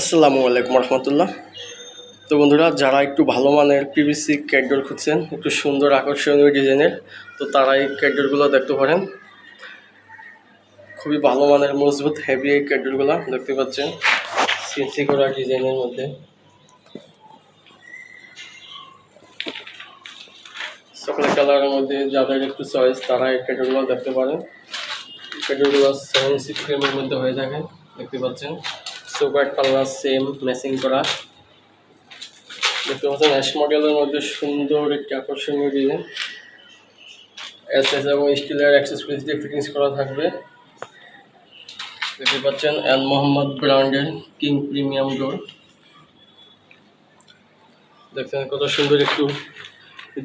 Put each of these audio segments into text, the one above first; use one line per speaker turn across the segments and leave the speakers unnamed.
আসসালামু আলাইকুম রহমতুল্লাহ। তো বন্ধুরা, যারা একটু ভালো মানের পিভিসি ক্যাটডোর খুঁজছেন, একটু সুন্দর আকর্ষণীয় ডিজাইনের, তো তারা এই ক্যাটডোরগুলো দেখতে পারেন। খুবই ভালো মানের, মজবুত হেভি এই ক্যাটডোরগুলো দেখতে পাচ্ছেন। সিনসি করা ডিজাইনের মধ্যে। চকলেট কালারের মধ্যে যাদের একটু চয়েস তারা এই ক্যাটডোরগুলো দেখতে পারেন। ক্যাটডোরগুলো সেভেন সিক্স ফ্রেমের মধ্যে হয়ে থাকে, দেখতে পাচ্ছেন। সুপার কালার সেম ম্যাচিং করা। দেখতে পাচ্ছেন অ্যাশ মডেলের মধ্যে সুন্দর একটি আকর্ষণীয় ডিজাইন এস এস এবং স্টিলের অ্যাক্সেস পিস দিয়ে ফিটিংস করা থাকবে। দেখতে পাচ্ছেন অ্যাল মোহাম্মদ ব্র্যান্ডের কিং প্রিমিয়াম ডোর দেখছেন, কত সুন্দর একটু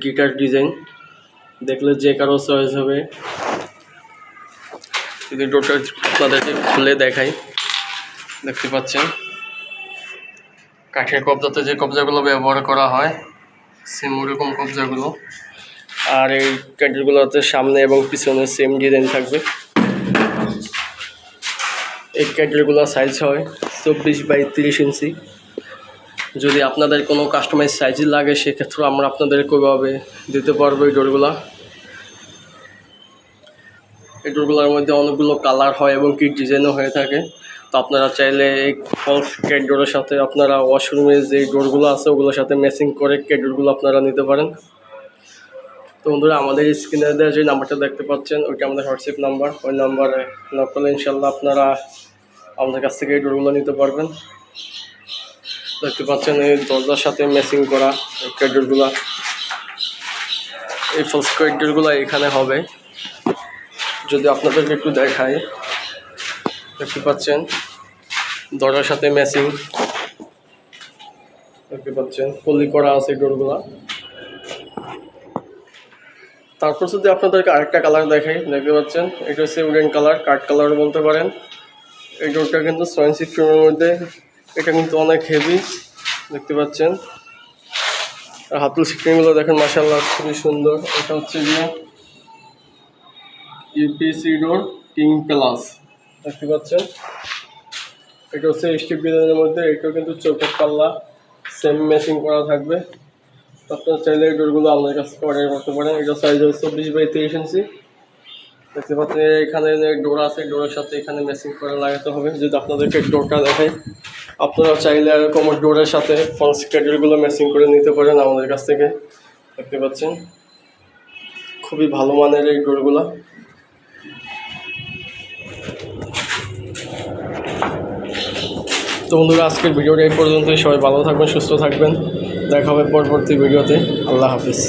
গিটার ডিজাইন দেখলে যে কারও চয়েস হবে। যদি ডোরটা আপনাদেরকে খুলে দেখাই। দেখতে পাচ্ছেন। কাঠের কবজাতে যে কবজাগুলো ব্যবহার করা হয় সেম ওরকম কবজাগুলো। আর এই ক্যান্ডেলগুলোতে সামনে এবং পিছনে সেম ডিজাইন থাকবে। এই ক্যান্ডেলগুলো সাইজ হয় চব্বিশ বাই তিরিশ ইঞ্চি। যদি আপনাদের কোনো কাস্টমাইজ সাইজ লাগে সেক্ষেত্রে আমরা আপনাদের কোভাবে দিতে পারব এই ডোরগুলা এই ডোরগুলোর মধ্যে অনেকগুলো কালার হয় এবং কি ডিজাইনও হয়ে থাকে। আপনারা চাইলে এই ফলস ক্যাট ডোরের সাথে আপনারা ওয়াশরুমে যে ডোরগুলো আছে, ওগুলোর সাথে ম্যাচিং করে ক্যাট ডোরগুলো আপনারা নিতে পারেন। তো বন্ধুরা, আমাদের স্ক্রিনে দেওয়া যে নাম্বারটা দেখতে পাচ্ছেন, ওইটা আমাদের হোয়াটসঅ্যাপ নাম্বার ওই নাম্বারে নক করলে ইনশাল্লাহ আপনারা আমাদের কাছ থেকে এই ডোরগুলো নিতে পারবেন। দেখতে পাচ্ছেন এই দরজার সাথে ম্যাচিং করা ক্যাট এই ফলস ক্যাট ডোরগুলো এখানে হবে। যদি আপনাদেরকে একটু দেখাই, দেখতে পাচ্ছেন। দরজার সাথে ম্যাচিং দেখতে পাচ্ছেন, পল্লি করা আছে ডোরগুলা। তারপর যদি আপনাদেরকে আরেকটা কালার দেখাই, দেখতে পাচ্ছেন, এটা হচ্ছে উডেন কালার কাঠ কালার বলতে পারেন। এই ডোরটা কিন্তু সোয়েন্সি ফ্রেমের মধ্যে, এটা কিন্তু অনেক হেভি দেখতে পাচ্ছেন। আর হাতুল স্ক্রিনগুলো দেখেন মাসাল্লাহ খুবই সুন্দর। এটা হচ্ছে গিয়ে ইউপিসি ডোর কিং প্লাস দেখতে পাচ্ছেন। এটা হচ্ছে স্টিপ ডিজাইনের মধ্যে এটাও কিন্তু চৌকাট পাল্লা সেম ম্যাচিং করা থাকবে। আপনার চাইলে এই ডোরগুলো আমাদের কাছ অর্ডার করতে পারেন। এটা সাইজ হচ্ছে চব্বিশ বাই তিরিশ ইঞ্চি। দেখতে পাচ্ছেন, এখানে ডোর আছে, ডোরের সাথে এখানে ম্যাচিং করে লাগাতে হবে। যদি আপনাদেরকে ডোরটা দেখাই, আপনারা চাইলে এরকম ডোরের সাথে ফলস ক্যাডেলগুলো ম্যাচিং করে নিতে পারেন আমাদের কাছ থেকে। দেখতে পাচ্ছেন, খুবই ভালো মানের এই ডোরগুলো। তো বন্ধুরা, আজকের ভিডিওটা এই পর্যন্তই। সবাই ভালো থাকবেন, সুস্থ থাকবেন। দেখা হবে পরবর্তী ভিডিওতে। আল্লাহ হাফিজ।